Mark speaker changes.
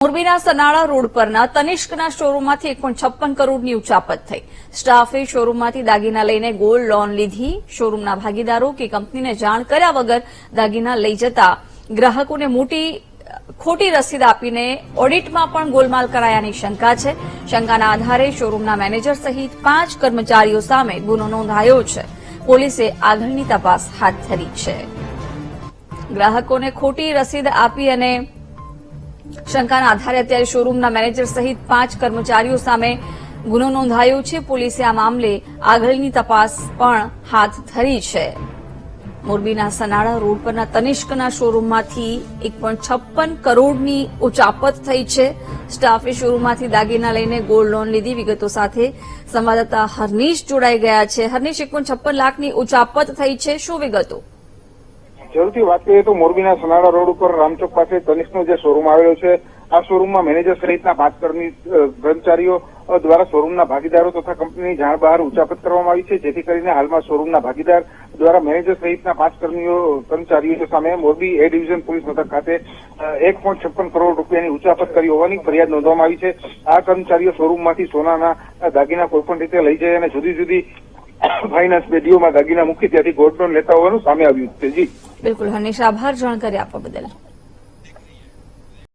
Speaker 1: મોરબીના સનાળા રોડ પરના તનિષ્કના શોરૂમમાંથી એક છપ્પન કરોડની ઉચાપત થઈ. સ્ટાફે શોરૂમમાંથી દાગીના લઈને ગોલ્ડ લોન લીધી. શોરૂમના ભાગીદારો કે કંપનીને જાણ કર્યા વગર દાગીના લઈ જતા ગ્રાહકોને મોટી, ખોટી રસીદ આપીને ઓડિટમાં પણ ગોલમાલ કરાયાની શંકા છે. શંકાના આધારે શોરૂમના મેનેજર સહિત પાંચ કર્મચારીઓ સામે ગુનો નોંધાયો છે. પોલીસે આગળની તપાસ હાથ ધરી છે. ગ્રાહકોને ખોટી રસીદ આપી અને શંકાના આધારે અત્યારે શોરૂમના મેનેજર સહિત પાંચ કર્મચારીઓ સામે ગુનો નોંધાયો છે. પોલીસે આ મામલે આગળની તપાસ પણ હાથ ધરી છે. મોરબીના સનાળા રોડ પરના તનિષ્કના શોરૂમમાંથી એક પોઈન્ટ છપ્પન કરોડની ઉચાપત થઈ છે. સ્ટાફે શોરૂમમાંથી દાગીના લઈને ગોલ્ડ લોન લીધી. વિગતો સાથે સંવાદદાતા હરનીશ જોડાઈ ગયા છે. હરનીશ, એક પોઈન્ટ છપ્પન લાખની ઉચાપત થઈ છે. શું વિગતો?
Speaker 2: જરૂરથી વાત કરીએ તો મોરબીના સનાડા રોડ ઉપર રામચોક પાસે તનિષ્કનો જે શોરૂમ આવેલો છે, આ શોરૂમમાં મેનેજર સહિતના પાંચ કર્મચારીઓ દ્વારા શોરૂમના ભાગીદારો તથા કંપનીની જાણ બહાર ઉચાપત કરવામાં આવી છે, જેથી કરીને હાલમાં શોરૂમના ભાગીદાર દ્વારા મેનેજર સહિતના પાંચ કર્મીઓ કર્મચારીઓ સામે મોરબી એ ડિવિઝન પોલીસ મથક ખાતે એક પોઈન્ટ છપ્પન કરોડ રૂપિયાની ઉચાપત કરી હોવાની ફરિયાદ નોંધવામાં આવી છે. આ કર્મચારીઓ શોરૂમમાંથી સોનાના દાગીના કોઈપણ રીતે લઈ જાય અને જુદી જુદી ફાઇનાન્સ બેડીઓમાં દાગીના મૂકી ત્યાંથી ગોલ્ડ લોન લેતા હોવાનું સામે આવ્યું છે. જી.
Speaker 1: બિલકુલ હર્નિશ આભાર જાણકારી આપવા બદલ.